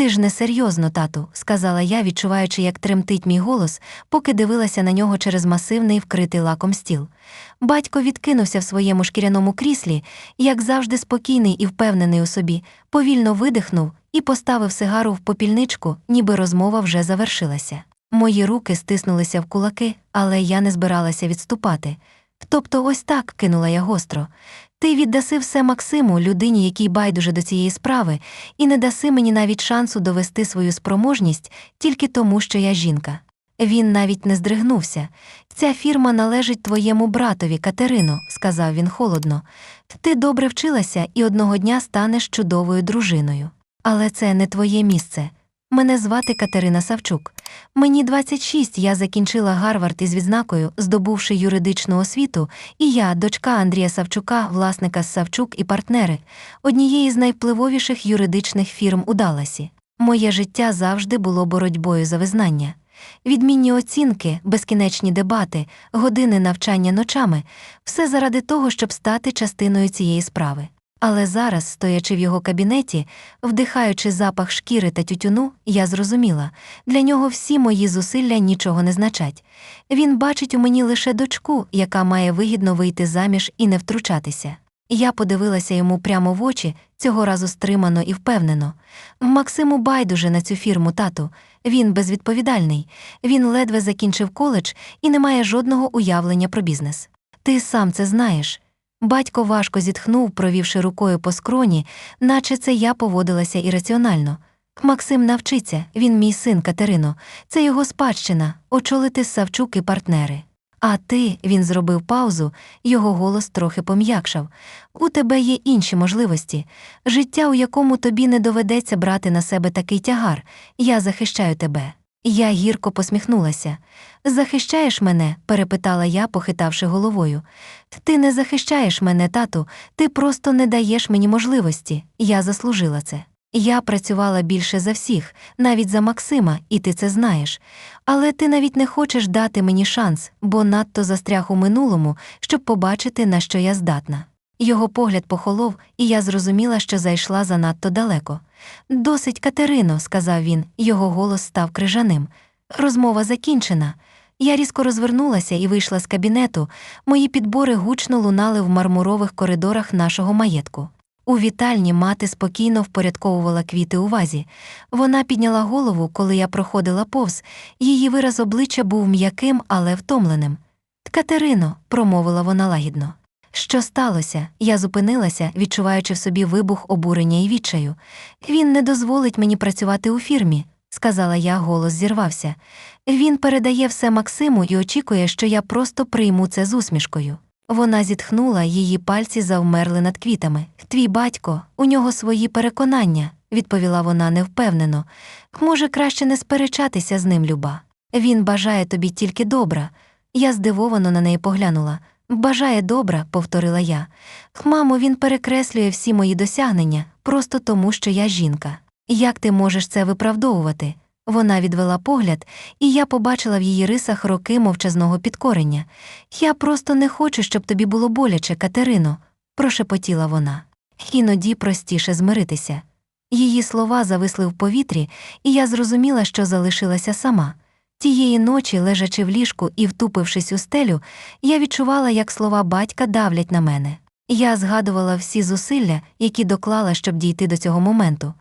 Ти ж не серйозно, тату, сказала я, відчуваючи, як тремтить мій голос, поки дивилася на нього через масивний вкритий лаком стіл. Батько відкинувся в своєму шкіряному кріслі, як завжди спокійний і впевнений у собі, повільно видихнув і поставив сигару в попільничку, ніби розмова вже завершилася. Мої руки стиснулися в кулаки, але я не збиралася відступати. Тобто, ось так кинула я гостро. Ти віддаси все Максиму, людині, якій байдуже до цієї справи, і не даси мені навіть шансу довести свою спроможність тільки тому, що я жінка. Він навіть не здригнувся. Ця фірма належить твоєму братові, Катерино, сказав він холодно. Ти добре вчилася і одного дня станеш чудовою дружиною. Але це не твоє місце. Мене звати Катерина Савчук. Мені 26, я закінчила Гарвард із відзнакою, здобувши юридичну освіту, і я, дочка Андрія Савчука, власника Савчук і партнери, однієї з найвпливовіших юридичних фірм у Далласі. Моє життя завжди було боротьбою за визнання. Відмінні оцінки, безкінечні дебати, години навчання ночами все заради того, щоб стати частиною цієї справи. Але зараз, стоячи в його кабінеті, вдихаючи запах шкіри та тютюну, я зрозуміла для нього всі мої зусилля нічого не значать. Він бачить у мені лише дочку, яка має вигідно вийти заміж і не втручатися. Я подивилася йому прямо в очі, цього разу стримано і впевнено. Максиму байдуже на цю фірму, тату. Він безвідповідальний. Він ледве закінчив коледж і не має жодного уявлення про бізнес. Ти сам це знаєш. Батько важко зітхнув, провівши рукою по скроні, наче це я поводилася ірраціонально. Максим навчиться, він мій син Катерино, це його спадщина, очолити Савчук і партнери. А ти, він зробив паузу, його голос трохи пом'якшав. У тебе є інші можливості, життя, у якому тобі не доведеться брати на себе такий тягар. Я захищаю тебе. Я гірко посміхнулася. Захищаєш мене? перепитала я, похитавши головою. Ти не захищаєш мене, тату, ти просто не даєш мені можливості. Я заслужила це. Я працювала більше за всіх, навіть за Максима, і ти це знаєш. Але ти навіть не хочеш дати мені шанс, бо надто застряг у минулому, щоб побачити, на що я здатна. Його погляд похолов, і я зрозуміла, що зайшла занадто далеко. Досить, Катерино, сказав він, його голос став крижаним. Розмова закінчена. Я різко розвернулася і вийшла з кабінету. Мої підбори гучно лунали в мармурових коридорах нашого маєтку. У вітальні мати спокійно впорядковувала квіти у вазі. Вона підняла голову, коли я проходила повз. Її вираз обличчя був м'яким, але втомленим. Катерино, промовила вона лагідно. Що сталося? Я зупинилася, відчуваючи в собі вибух обурення і відчаю. Він не дозволить мені працювати у фірмі, сказала я, голос зірвався. Він передає все Максиму і очікує, що я просто прийму це з усмішкою. Вона зітхнула, її пальці завмерли над квітами. Твій батько, у нього свої переконання, відповіла вона невпевнено. Може, краще не сперечатися з ним, Люба. Він бажає тобі тільки добра. Я здивовано на неї поглянула. Бажає добра, повторила я. Мамо, він перекреслює всі мої досягнення, просто тому, що я жінка. Як ти можеш це виправдовувати? Вона відвела погляд, і я побачила в її рисах роки мовчазного підкорення. Я просто не хочу, щоб тобі було боляче, Катерино, прошепотіла вона. Іноді простіше змиритися. Її слова зависли в повітрі, і я зрозуміла, що залишилася сама. Тієї ночі, лежачи в ліжку і втупившись у стелю, я відчувала, як слова батька давлять на мене. Я згадувала всі зусилля, які доклала, щоб дійти до цього моменту.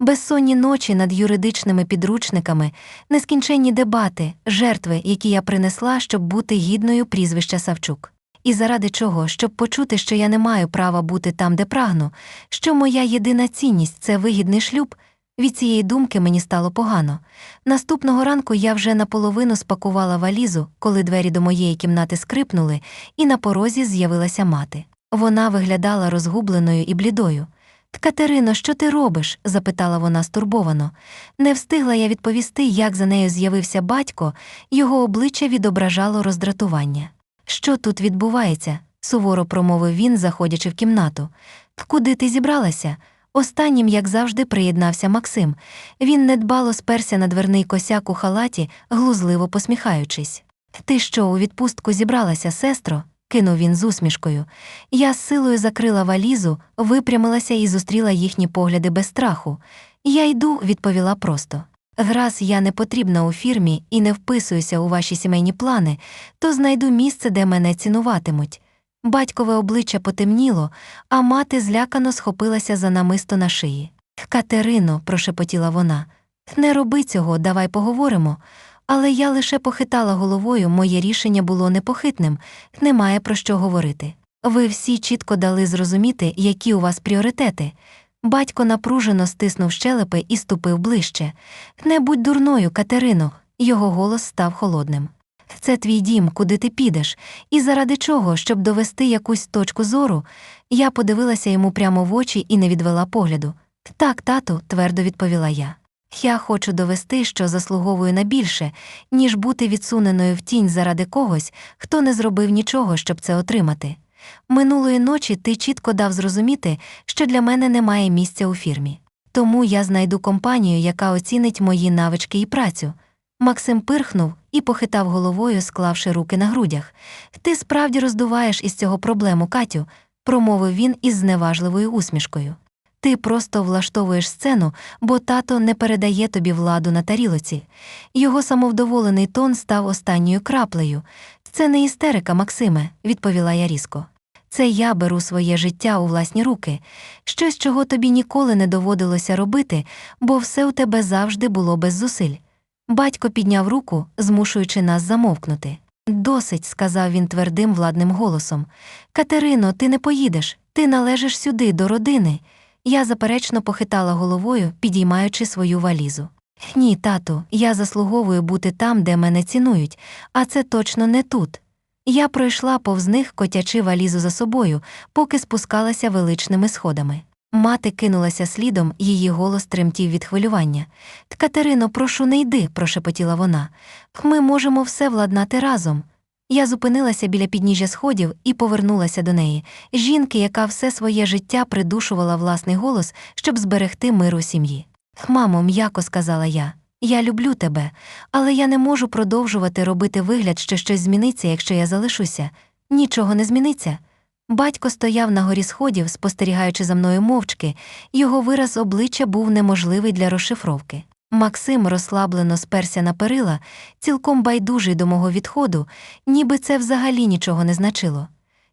Безсонні ночі над юридичними підручниками, нескінченні дебати, жертви, які я принесла, щоб бути гідною прізвища Савчук. І заради чого, щоб почути, що я не маю права бути там, де прагну, що моя єдина цінність це вигідний шлюб. Від цієї думки мені стало погано. Наступного ранку я вже наполовину спакувала валізу, коли двері до моєї кімнати скрипнули, і на порозі з'явилася мати. Вона виглядала розгубленою і блідою. Катерино, що ти робиш? запитала вона стурбовано. Не встигла я відповісти, як за нею з'явився батько, його обличчя відображало роздратування. Що тут відбувається? суворо промовив він, заходячи в кімнату. Куди ти зібралася? Останнім, як завжди, приєднався Максим. Він недбало сперся на дверний косяк у халаті, глузливо посміхаючись. Ти що, у відпустку зібралася, сестро? кинув він з усмішкою. Я з силою закрила валізу, випрямилася і зустріла їхні погляди без страху. Я йду, відповіла просто. Грас я не потрібна у фірмі і не вписуюся у ваші сімейні плани, то знайду місце, де мене цінуватимуть. Батькове обличчя потемніло, а мати злякано схопилася за намисто на шиї. Катерино, прошепотіла вона, не роби цього, давай поговоримо. Але я лише похитала головою, моє рішення було непохитним, немає про що говорити. Ви всі чітко дали зрозуміти, які у вас пріоритети. Батько напружено стиснув щелепи і ступив ближче. Не будь дурною, Катерино. Його голос став холодним. Це твій дім, куди ти підеш, і заради чого, щоб довести якусь точку зору, я подивилася йому прямо в очі і не відвела погляду. Так, тату, твердо відповіла я. Я хочу довести, що заслуговую на більше, ніж бути відсуненою в тінь заради когось, хто не зробив нічого, щоб це отримати. Минулої ночі ти чітко дав зрозуміти, що для мене немає місця у фірмі. Тому я знайду компанію, яка оцінить мої навички і працю. Максим пирхнув і похитав головою, склавши руки на грудях. Ти справді роздуваєш із цього проблему, Катю, промовив він із зневажливою усмішкою. Ти просто влаштовуєш сцену, бо тато не передає тобі владу на тарілоці. Його самовдоволений тон став останньою краплею. Це не істерика, Максиме, відповіла я різко. Це я беру своє життя у власні руки, щось, чого тобі ніколи не доводилося робити, бо все у тебе завжди було без зусиль. Батько підняв руку, змушуючи нас замовкнути. Досить, сказав він твердим владним голосом. Катерино, ти не поїдеш, ти належиш сюди, до родини. Я заперечно похитала головою, підіймаючи свою валізу. Ні, тату, я заслуговую бути там, де мене цінують, а це точно не тут. Я пройшла повз них, котячи валізу за собою, поки спускалася величними сходами. Мати кинулася слідом, її голос тремтів від хвилювання. Катерино, прошу, не йди, прошепотіла вона. Ми можемо все владнати разом. Я зупинилася біля підніжжя сходів і повернулася до неї, жінки, яка все своє життя придушувала власний голос, щоб зберегти мир у сім'ї. Мамо, м'яко сказала я. Я люблю тебе, але я не можу продовжувати робити вигляд, що щось зміниться, якщо я залишуся. Нічого не зміниться. Батько стояв на горі сходів, спостерігаючи за мною мовчки, його вираз обличчя був неможливий для розшифровки. Максим розслаблено сперся на перила, цілком байдужий до мого відходу, ніби це взагалі нічого не значило.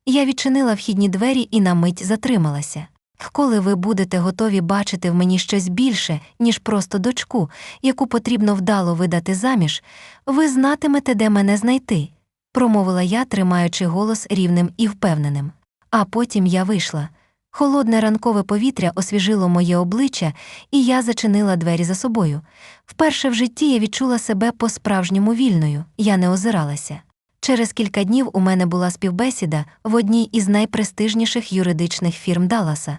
Я відчинила вхідні двері і на мить затрималася. Коли ви будете готові бачити в мені щось більше, ніж просто дочку, яку потрібно вдало видати заміж, ви знатимете, де мене знайти, промовила я, тримаючи голос рівним і впевненим. А потім я вийшла. Холодне ранкове повітря освіжило моє обличчя, і я зачинила двері за собою. Вперше в житті я відчула себе по-справжньому вільною, я не озиралася. Через кілька днів у мене була співбесіда в одній із найпрестижніших юридичних фірм Далласа.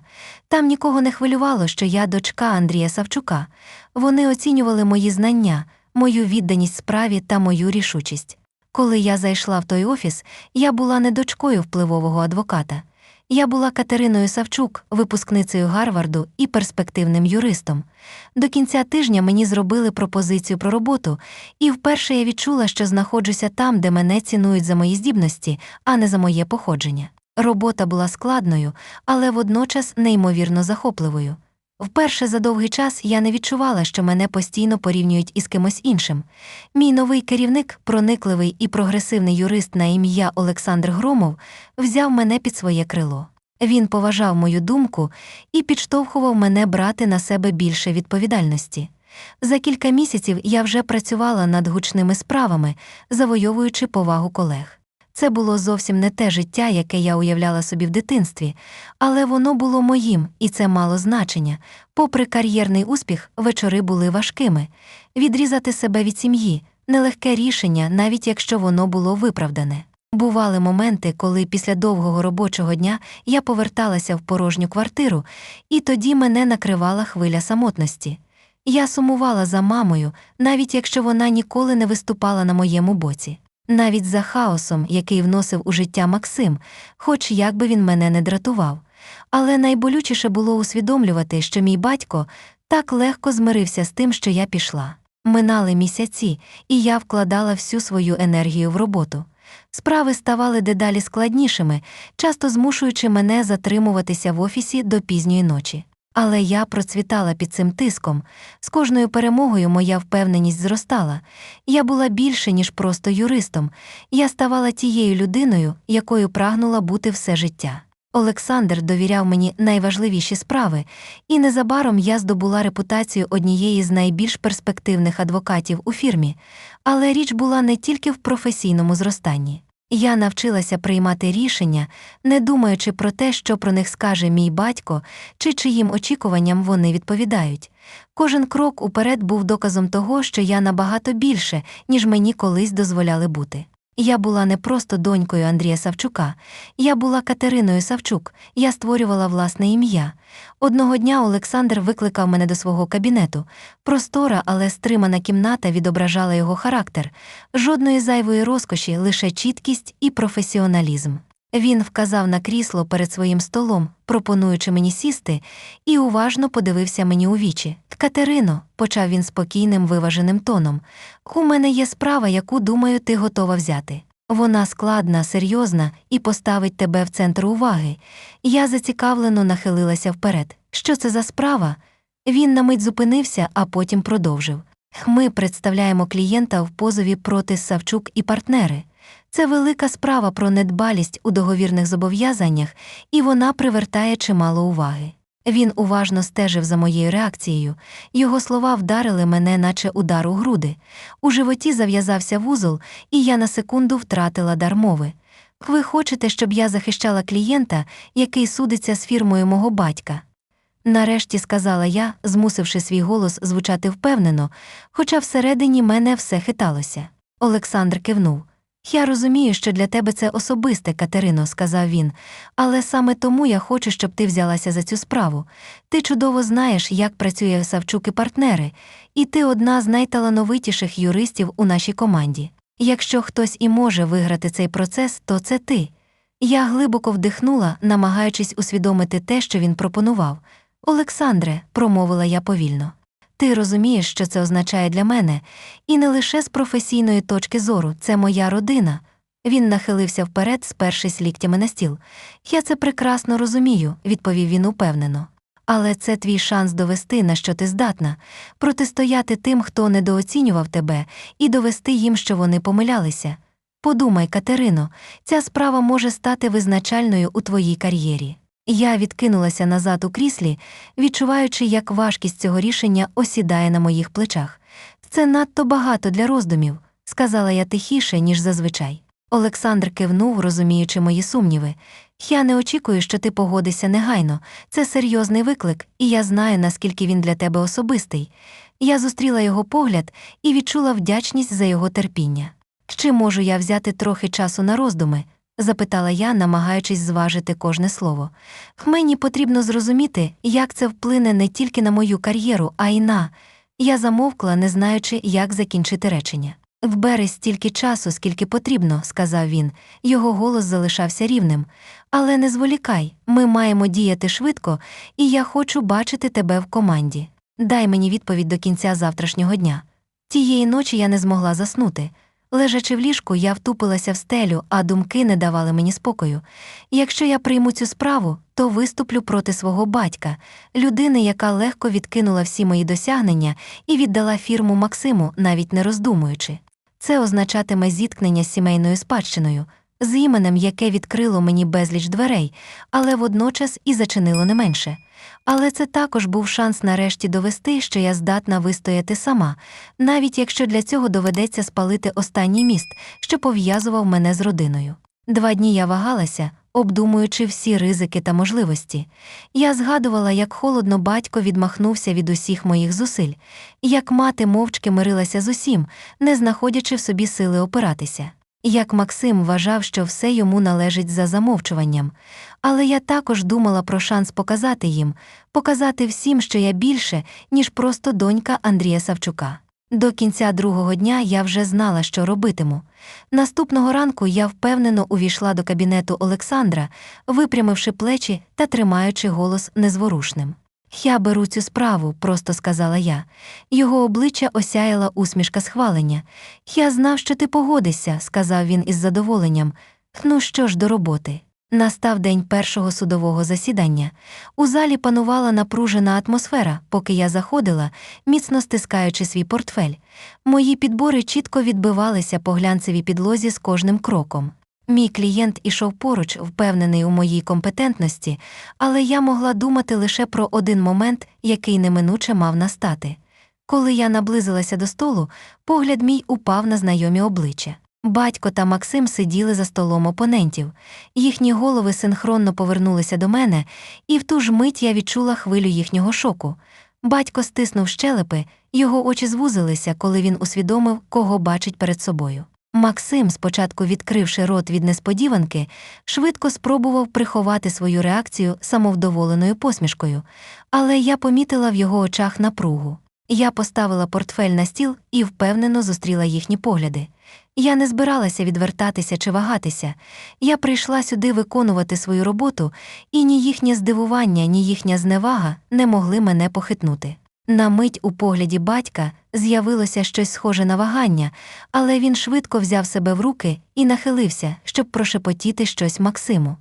Там нікого не хвилювало, що я дочка Андрія Савчука. Вони оцінювали мої знання, мою відданість справі та мою рішучість. Коли я зайшла в той офіс, я була не дочкою впливового адвоката. Я була Катериною Савчук, випускницею Гарварду і перспективним юристом. До кінця тижня мені зробили пропозицію про роботу, і вперше я відчула, що знаходжуся там, де мене цінують за мої здібності, а не за моє походження. Робота була складною, але водночас неймовірно захопливою. Вперше за довгий час я не відчувала, що мене постійно порівнюють із кимось іншим. Мій новий керівник, проникливий і прогресивний юрист на ім'я Олександр Громов, взяв мене під своє крило. Він поважав мою думку і підштовхував мене брати на себе більше відповідальності. За кілька місяців я вже працювала над гучними справами, завойовуючи повагу колег. Це було зовсім не те життя, яке я уявляла собі в дитинстві, але воно було моїм, і це мало значення. Попри кар'єрний успіх, вечори були важкими. Відрізати себе від сім'ї нелегке рішення, навіть якщо воно було виправдане. Бували моменти, коли після довгого робочого дня я поверталася в порожню квартиру, і тоді мене накривала хвиля самотності. Я сумувала за мамою, навіть якщо вона ніколи не виступала на моєму боці. Навіть за хаосом, який вносив у життя Максим, хоч як би він мене не дратував. Але найболючіше було усвідомлювати, що мій батько так легко змирився з тим, що я пішла. Минали місяці, і я вкладала всю свою енергію в роботу. Справи ставали дедалі складнішими, часто змушуючи мене затримуватися в офісі до пізньої ночі. Але я процвітала під цим тиском. З кожною перемогою моя впевненість зростала. Я була більше, ніж просто юристом. Я ставала тією людиною, якою прагнула бути все життя. Олександр довіряв мені найважливіші справи, і незабаром я здобула репутацію однієї з найбільш перспективних адвокатів у фірмі. Але річ була не тільки в професійному зростанні. Я навчилася приймати рішення, не думаючи про те, що про них скаже мій батько чи чиїм очікуванням вони відповідають. Кожен крок уперед був доказом того, що я набагато більше, ніж мені колись дозволяли бути. Я була не просто донькою Андрія Савчука, я була Катериною Савчук, я створювала власне ім'я. Одного дня Олександр викликав мене до свого кабінету. Простора, але стримана кімната відображала його характер, жодної зайвої розкоші, лише чіткість і професіоналізм. Він вказав на крісло перед своїм столом, пропонуючи мені сісти, і уважно подивився мені у вічі. Катерино, почав він спокійним виваженим тоном, у мене є справа, яку, думаю, ти готова взяти. Вона складна, серйозна і поставить тебе в центр уваги. Я зацікавлено нахилилася вперед. Що це за справа? Він на мить зупинився, а потім продовжив. Ми представляємо клієнта в позові проти Савчук і партнери. Це велика справа про недбалість у договірних зобов'язаннях, і вона привертає чимало уваги. Він уважно стежив за моєю реакцією. Його слова вдарили мене, наче удар у груди. У животі зав'язався вузол, і я на секунду втратила дар мови. Ви хочете, щоб я захищала клієнта, який судиться з фірмою мого батька? Нарешті сказала я, змусивши свій голос звучати впевнено, хоча всередині мене все хиталося. Олександр кивнув. Я розумію, що для тебе це особисте, Катерино, сказав він, але саме тому я хочу, щоб ти взялася за цю справу. Ти чудово знаєш, як працює Савчук і партнери, і ти одна з найталановитіших юристів у нашій команді. Якщо хтось і може виграти цей процес, то це ти. Я глибоко вдихнула, намагаючись усвідомити те, що він пропонував. Олександре, промовила я повільно. Ти розумієш, що це означає для мене, і не лише з професійної точки зору, це моя родина. Він нахилився вперед, спершись ліктями на стіл. Я це прекрасно розумію, відповів він упевнено. Але це твій шанс довести, на що ти здатна, протистояти тим, хто недооцінював тебе, і довести їм, що вони помилялися. Подумай, Катерино, ця справа може стати визначальною у твоїй кар'єрі. Я відкинулася назад у кріслі, відчуваючи, як важкість цього рішення осідає на моїх плечах. Це надто багато для роздумів, сказала я тихіше, ніж зазвичай. Олександр кивнув, розуміючи мої сумніви. Я не очікую, що ти погодишся негайно. Це серйозний виклик, і я знаю, наскільки він для тебе особистий. Я зустріла його погляд і відчула вдячність за його терпіння. Чи можу я взяти трохи часу на роздуми? Запитала я, намагаючись зважити кожне слово. Мені потрібно зрозуміти, як це вплине не тільки на мою кар'єру, а й на. Я замовкла, не знаючи, як закінчити речення. Вбери стільки часу, скільки потрібно, сказав він. Його голос залишався рівним. Але не зволікай, ми маємо діяти швидко, і я хочу бачити тебе в команді. Дай мені відповідь до кінця завтрашнього дня. Тієї ночі я не змогла заснути. Лежачи в ліжку, я втупилася в стелю, а думки не давали мені спокою. Якщо я прийму цю справу, то виступлю проти свого батька, людини, яка легко відкинула всі мої досягнення і віддала фірму Максиму, навіть не роздумуючи. Це означатиме зіткнення з сімейною спадщиною, з іменем, яке відкрило мені безліч дверей, але водночас і зачинило не менше. Але це також був шанс нарешті довести, що я здатна вистояти сама, навіть якщо для цього доведеться спалити останній міст, що пов'язував мене з родиною. Два дні я вагалася, обдумуючи всі ризики та можливості. Я згадувала, як холодно батько відмахнувся від усіх моїх зусиль, як мати мовчки мирилася з усім, не знаходячи в собі сили опиратися. Як Максим вважав, що все йому належить за замовчуванням, але я також думала про шанс показати їм, показати всім, що я більше, ніж просто донька Андрія Савчука. До кінця другого дня я вже знала, що робитиму. Наступного ранку я впевнено увійшла до кабінету Олександра, випрямивши плечі та тримаючи голос незворушним. Я беру цю справу, просто сказала я. Його обличчя осяяла усмішка схвалення. Я знав, що ти погодишся, сказав він із задоволенням. Ну що ж до роботи. Настав день першого судового засідання. У залі панувала напружена атмосфера, поки я заходила, міцно стискаючи свій портфель. Мої підбори чітко відбивалися по глянцевій підлозі з кожним кроком. Мій клієнт ішов поруч, впевнений у моїй компетентності, але я могла думати лише про один момент, який неминуче мав настати. Коли я наблизилася до столу, погляд мій упав на знайомі обличчя. Батько та Максим сиділи за столом опонентів. Їхні голови синхронно повернулися до мене, і в ту ж мить я відчула хвилю їхнього шоку. Батько стиснув щелепи, його очі звузилися, коли він усвідомив, кого бачить перед собою. Максим, спочатку відкривши рот від несподіванки, швидко спробував приховати свою реакцію самовдоволеною посмішкою, але я помітила в його очах напругу. Я поставила портфель на стіл і впевнено зустріла їхні погляди. Я не збиралася відвертатися чи вагатися. Я прийшла сюди виконувати свою роботу, і ні їхнє здивування, ні їхня зневага не могли мене похитнути. На мить у погляді батька з'явилося щось схоже на вагання, але він швидко взяв себе в руки і нахилився, щоб прошепотіти щось Максиму.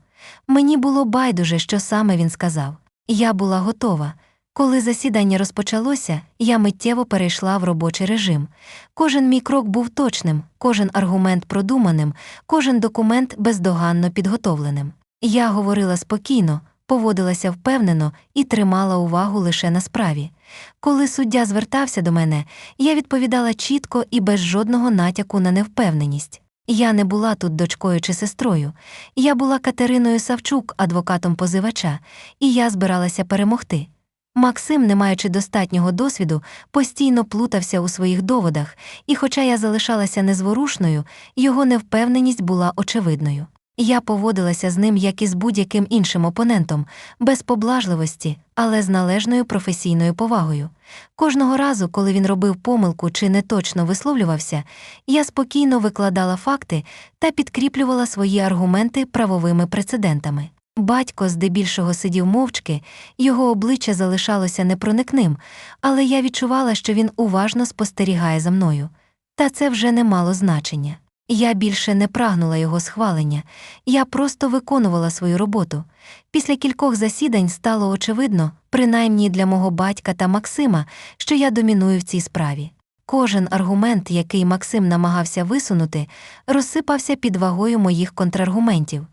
Мені було байдуже, що саме він сказав. Я була готова. Коли засідання розпочалося, я миттєво перейшла в робочий режим. Кожен мій крок був точним, кожен аргумент продуманим, кожен документ бездоганно підготовленим. Я говорила спокійно, поводилася впевнено і тримала увагу лише на справі. Коли суддя звертався до мене, я відповідала чітко і без жодного натяку на невпевненість. Я не була тут дочкою чи сестрою. Я була Катериною Савчук, адвокатом позивача, і я збиралася перемогти. Максим, не маючи достатнього досвіду, постійно плутався у своїх доводах, і, хоча я залишалася незворушною, його невпевненість була очевидною. Я поводилася з ним як і з будь-яким іншим опонентом, без поблажливості, але з належною професійною повагою. Кожного разу, коли він робив помилку чи неточно висловлювався, я спокійно викладала факти та підкріплювала свої аргументи правовими прецедентами. Батько здебільшого сидів мовчки, його обличчя залишалося непроникним, але я відчувала, що він уважно спостерігає за мною. Та це вже не мало значення. Я більше не прагнула його схвалення, я просто виконувала свою роботу. Після кількох засідань стало очевидно, принаймні для мого батька та Максима, що я доміную в цій справі. Кожен аргумент, який Максим намагався висунути, розсипався під вагою моїх контраргументів.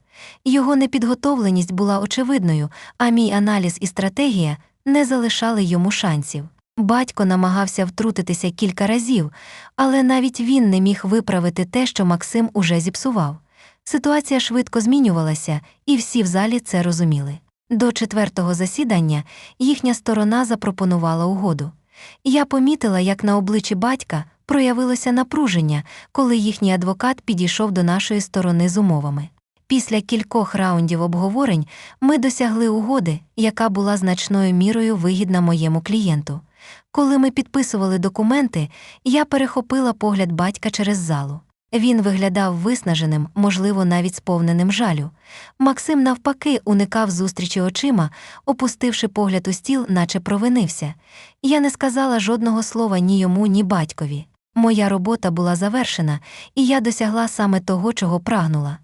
Його непідготовленість була очевидною, а мій аналіз і стратегія не залишали йому шансів. Батько намагався втрутитися кілька разів, але навіть він не міг виправити те, що Максим уже зіпсував. Ситуація швидко змінювалася, і всі в залі це розуміли. До четвертого засідання їхня сторона запропонувала угоду. Я помітила, як на обличчі батька проявилося напруження, коли їхній адвокат підійшов до нашої сторони з умовами. Після кількох раундів обговорень ми досягли угоди, яка була значною мірою вигідна моєму клієнту. Коли ми підписували документи, я перехопила погляд батька через залу. Він виглядав виснаженим, можливо, навіть сповненим жалю. Максим, навпаки, уникав зустрічі очима, опустивши погляд у стіл, наче провинився. Я не сказала жодного слова ні йому, ні батькові. Моя робота була завершена, і я досягла саме того, чого прагнула.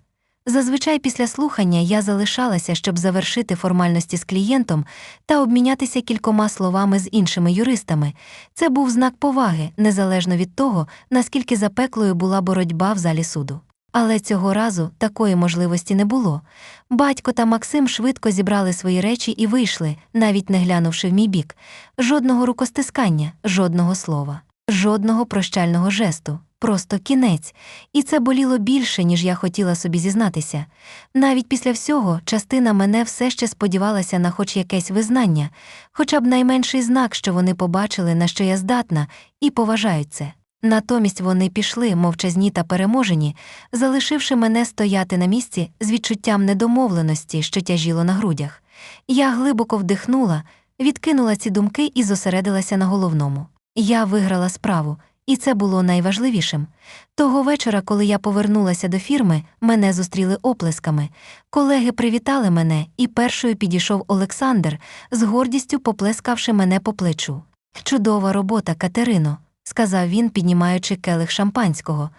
Зазвичай після слухання я залишалася, щоб завершити формальності з клієнтом та обмінятися кількома словами з іншими юристами. Це був знак поваги, незалежно від того, наскільки запеклою була боротьба в залі суду. Але цього разу такої можливості не було. Батько та Максим швидко зібрали свої речі і вийшли, навіть не глянувши в мій бік. Жодного рукостискання, жодного слова, жодного прощального жесту. Просто кінець, і це боліло більше, ніж я хотіла собі зізнатися. Навіть після всього частина мене все ще сподівалася на хоч якесь визнання, хоча б найменший знак, що вони побачили, на що я здатна, і поважають це. Натомість вони пішли, мовчазні та переможені, залишивши мене стояти на місці з відчуттям недомовленості, що тяжіло на грудях. Я глибоко вдихнула, відкинула ці думки і зосередилася на головному. Я виграла справу. І це було найважливішим. Того вечора, коли я повернулася до фірми, мене зустріли оплесками. Колеги привітали мене, і першою підійшов Олександр, з гордістю поплескавши мене по плечу. Чудова робота, Катерино, сказав він, піднімаючи келих шампанського.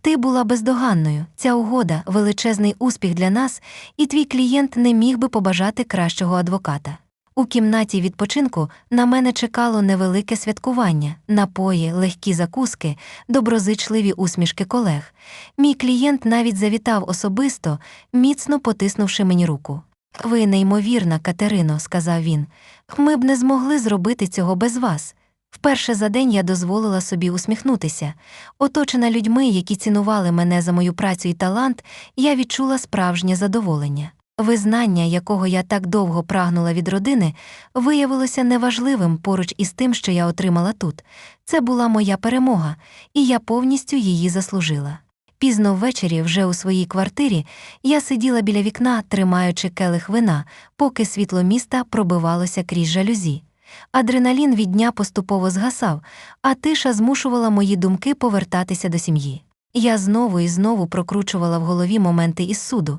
Ти була бездоганною. Ця угода величезний успіх для нас, і твій клієнт не міг би побажати кращого адвоката. У кімнаті відпочинку на мене чекало невелике святкування, напої, легкі закуски, доброзичливі усмішки колег. Мій клієнт навіть завітав особисто, міцно потиснувши мені руку. Ви неймовірна, Катерино, сказав він. Ми б не змогли зробити цього без вас. Вперше за день я дозволила собі усміхнутися. Оточена людьми, які цінували мене за мою працю і талант, я відчула справжнє задоволення. Визнання, якого я так довго прагнула від родини, виявилося неважливим поруч із тим, що я отримала тут. Це була моя перемога, і я повністю її заслужила. Пізно ввечері, вже у своїй квартирі, я сиділа біля вікна, тримаючи келих вина, поки світло міста пробивалося крізь жалюзі. Адреналін від дня поступово згасав, а тиша змушувала мої думки повертатися до сім'ї. Я знову і знову прокручувала в голові моменти із суду,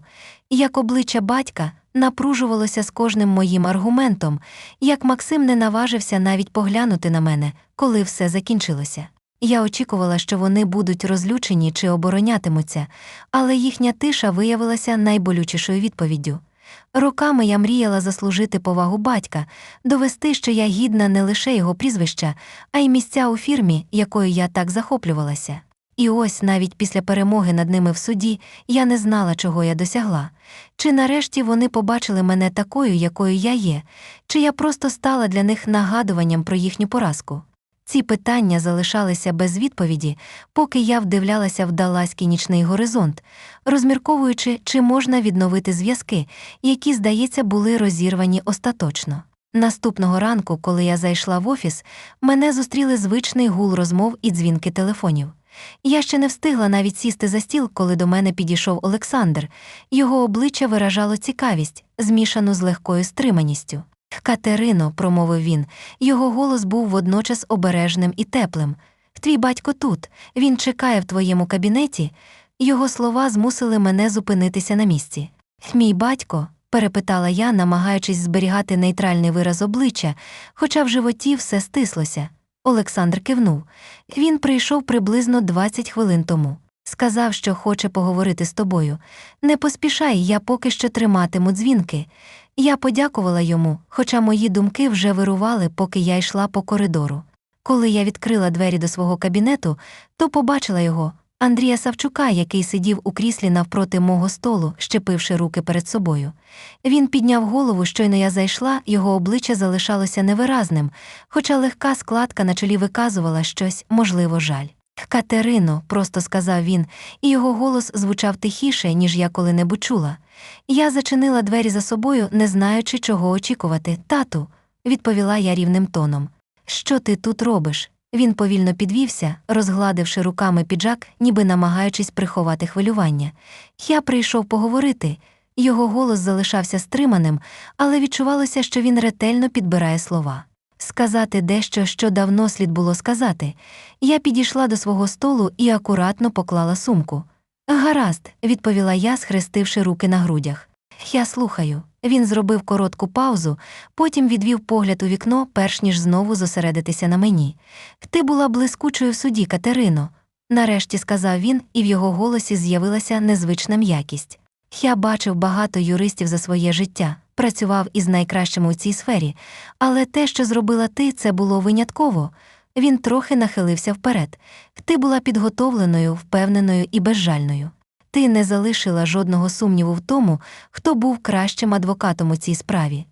як обличчя батька напружувалося з кожним моїм аргументом, як Максим не наважився навіть поглянути на мене, коли все закінчилося. Я очікувала, що вони будуть розлючені чи оборонятимуться, але їхня тиша виявилася найболючішою відповіддю. Роками я мріяла заслужити повагу батька, довести, що я гідна не лише його прізвища, а й місця у фірмі, якою я так захоплювалася. І ось навіть після перемоги над ними в суді я не знала, чого я досягла. Чи нарешті вони побачили мене такою, якою я є, чи я просто стала для них нагадуванням про їхню поразку. Ці питання залишалися без відповіді, поки я вдивлялася в даласький нічний горизонт, розмірковуючи, чи можна відновити зв'язки, які, здається, були розірвані остаточно. Наступного ранку, коли я зайшла в офіс, мене зустріли звичний гул розмов і дзвінки телефонів. Я ще не встигла навіть сісти за стіл, коли до мене підійшов Олександр. Його обличчя виражало цікавість, змішану з легкою стриманістю. Катерино, промовив він, його голос був водночас обережним і теплим. Твій батько тут, він чекає в твоєму кабінеті. Його слова змусили мене зупинитися на місці. Мій батько, перепитала я, намагаючись зберігати нейтральний вираз обличчя, хоча в животі все стислося. Олександр кивнув. Він прийшов приблизно 20 хвилин тому. Сказав, що хоче поговорити з тобою. Не поспішай, я поки що триматиму дзвінки. Я подякувала йому, хоча мої думки вже вирували, поки я йшла по коридору. Коли я відкрила двері до свого кабінету, то побачила його, Андрія Савчука, який сидів у кріслі навпроти мого столу, щепивши руки перед собою. Він підняв голову, щойно я зайшла, його обличчя залишалося невиразним, хоча легка складка на чолі виказувала щось, можливо, жаль. Катерино, просто сказав він, і його голос звучав тихіше, ніж я коли-небудь чула. Я зачинила двері за собою, не знаючи, чого очікувати. Тату, відповіла я рівним тоном. Що ти тут робиш? Він повільно підвівся, розгладивши руками піджак, ніби намагаючись приховати хвилювання. Я прийшов поговорити. Його голос залишався стриманим, але відчувалося, що він ретельно підбирає слова. Сказати дещо, що давно слід було сказати. Я підійшла до свого столу і акуратно поклала сумку. Гаразд, відповіла я, схрестивши руки на грудях. Я слухаю. Він зробив коротку паузу, потім відвів погляд у вікно, перш ніж знову зосередитися на мені. Ти була блискучою в суді, Катерино. Нарешті сказав він, і в його голосі з'явилася незвична м'якість. Я бачив багато юристів за своє життя, працював із найкращими у цій сфері, але те, що зробила ти, це було винятково. Він трохи нахилився вперед. Ти була підготовленою, впевненою і безжальною. Ти не залишила жодного сумніву в тому, хто був кращим адвокатом у цій справі.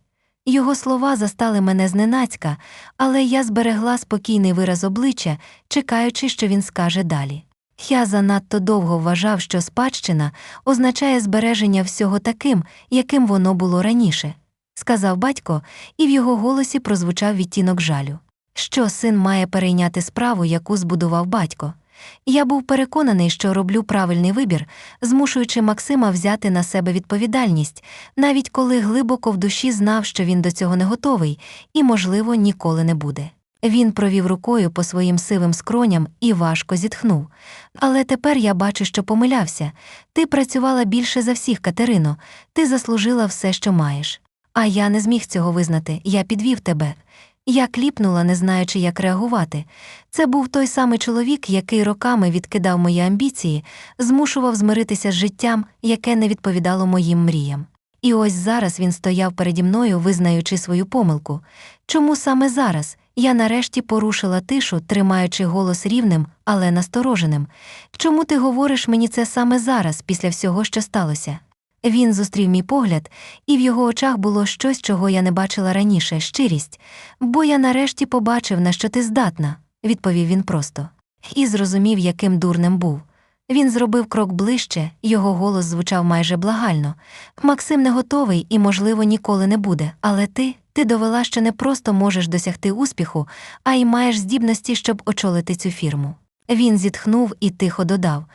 Його слова застали мене зненацька, але я зберегла спокійний вираз обличчя, чекаючи, що він скаже далі. Я занадто довго вважав, що спадщина означає збереження всього таким, яким воно було раніше, сказав батько, і в його голосі прозвучав відтінок жалю. Що син має перейняти справу, яку збудував батько. Я був переконаний, що роблю правильний вибір, змушуючи Максима взяти на себе відповідальність, навіть коли глибоко в душі знав, що він до цього не готовий і, можливо, ніколи не буде. Він провів рукою по своїм сивим скроням і важко зітхнув. Але тепер я бачу, що помилявся. Ти працювала більше за всіх, Катерино, ти заслужила все, що маєш. А я не зміг цього визнати, я підвів тебе. Я кліпнула, не знаючи, як реагувати. Це був той самий чоловік, який роками відкидав мої амбіції, змушував змиритися з життям, яке не відповідало моїм мріям. І ось зараз він стояв переді мною, визнаючи свою помилку. Чому саме зараз я нарешті порушила тишу, тримаючи голос рівним, але настороженим? Чому ти говориш мені це саме зараз, після всього, що сталося? Він зустрів мій погляд, і в його очах було щось, чого я не бачила раніше щирість. Бо я нарешті побачив, на що ти здатна, відповів він просто. І зрозумів, яким дурним був. Він зробив крок ближче, його голос звучав майже благально. Максим не готовий і, можливо, ніколи не буде, але ти, ти довела, що не просто можеш досягти успіху, а й маєш здібності, щоб очолити цю фірму. Він зітхнув і тихо додав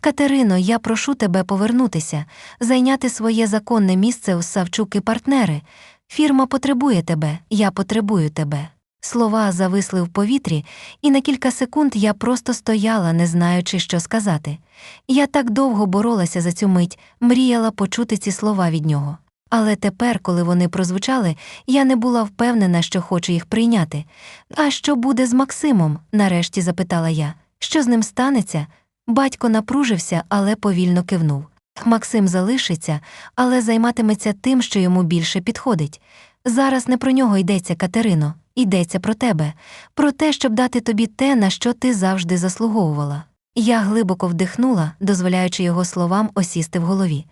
Катерино, я прошу тебе повернутися, зайняти своє законне місце у Савчук і партнери. Фірма потребує тебе, я потребую тебе. Слова зависли в повітрі, і на кілька секунд я просто стояла, не знаючи, що сказати. Я так довго боролася за цю мить, мріяла почути ці слова від нього. Але тепер, коли вони прозвучали, я не була впевнена, що хочу їх прийняти. А що буде з Максимом? нарешті запитала я. Що з ним станеться? Батько напружився, але повільно кивнув. Максим залишиться, але займатиметься тим, що йому більше підходить. Зараз не про нього йдеться, Катерино, йдеться про тебе, про те, щоб дати тобі те, на що ти завжди заслуговувала. Я глибоко вдихнула, дозволяючи його словам осісти в голові.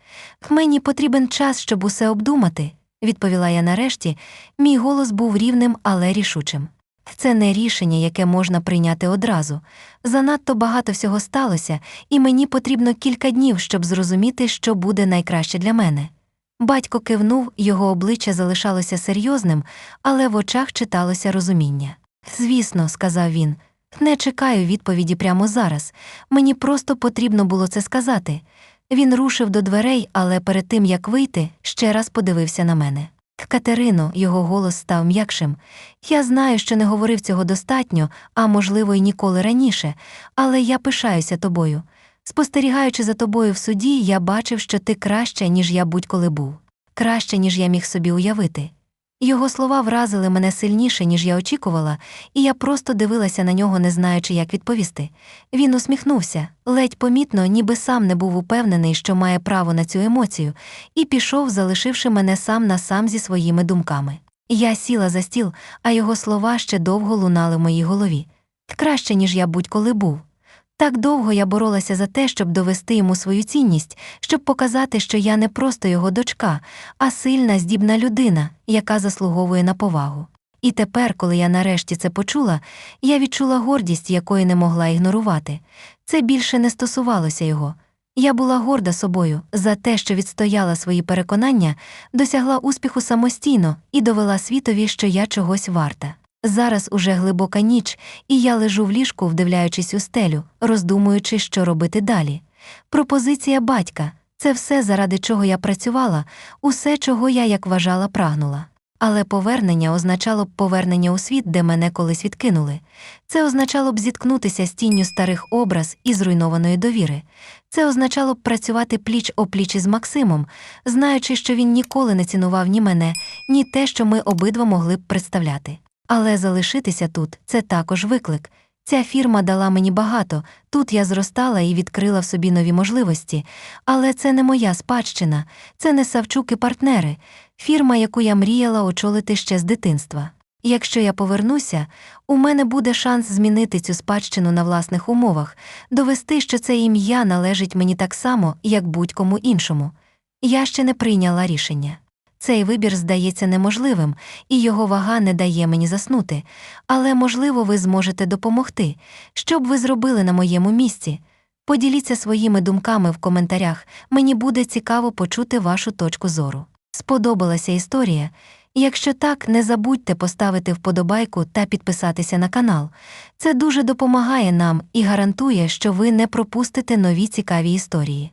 Мені потрібен час, щоб усе обдумати, відповіла я нарешті. Мій голос був рівним, але рішучим. Це не рішення, яке можна прийняти одразу. Занадто багато всього сталося, і мені потрібно кілька днів, щоб зрозуміти, що буде найкраще для мене. Батько кивнув, його обличчя залишалося серйозним, але в очах читалося розуміння. Звісно, сказав він, не чекаю відповіді прямо зараз. Мені просто потрібно було це сказати. Він рушив до дверей, але перед тим як вийти, ще раз подивився на мене. Катерино, його голос став м'якшим. Я знаю, що не говорив цього достатньо, а можливо, й ніколи раніше, але я пишаюся тобою. Спостерігаючи за тобою в суді, я бачив, що ти краще, ніж я будь-коли був, краще, ніж я міг собі уявити. Його слова вразили мене сильніше, ніж я очікувала, і я просто дивилася на нього, не знаючи, як відповісти. Він усміхнувся, ледь помітно, ніби сам не був упевнений, що має право на цю емоцію, і пішов, залишивши мене сам на сам зі своїми думками. Я сіла за стіл, а його слова ще довго лунали в моїй голові. Краще, ніж я будь-коли був. Так довго я боролася за те, щоб довести йому свою цінність, щоб показати, що я не просто його дочка, а сильна, здібна людина, яка заслуговує на повагу. І тепер, коли я нарешті це почула, я відчула гордість, якої не могла ігнорувати. Це більше не стосувалося його. Я була горда собою за те, що відстояла свої переконання, досягла успіху самостійно і довела світові, що я чогось варта. Зараз уже глибока ніч, і я лежу в ліжку, вдивляючись у стелю, роздумуючи, що робити далі. Пропозиція батька це все, заради чого я працювала, усе, чого я, як вважала, прагнула. Але повернення означало б повернення у світ, де мене колись відкинули. Це означало б зіткнутися з тінню старих образ і зруйнованої довіри. Це означало б працювати пліч опліч із Максимом, знаючи, що він ніколи не цінував ні мене, ні те, що ми обидва могли б представляти. Але залишитися тут це також виклик. Ця фірма дала мені багато, тут я зростала і відкрила в собі нові можливості. Але це не моя спадщина, це не Савчук і партнери, фірма, яку я мріяла очолити ще з дитинства. Якщо я повернуся, у мене буде шанс змінити цю спадщину на власних умовах, довести, що це ім'я належить мені так само, як будь-кому іншому. Я ще не прийняла рішення. Цей вибір здається неможливим, і його вага не дає мені заснути, але, можливо, ви зможете допомогти. Що б ви зробили на моєму місці? Поділіться своїми думками в коментарях, мені буде цікаво почути вашу точку зору. Сподобалася історія? Якщо так, не забудьте поставити вподобайку та підписатися на канал. Це дуже допомагає нам і гарантує, що ви не пропустите нові цікаві історії.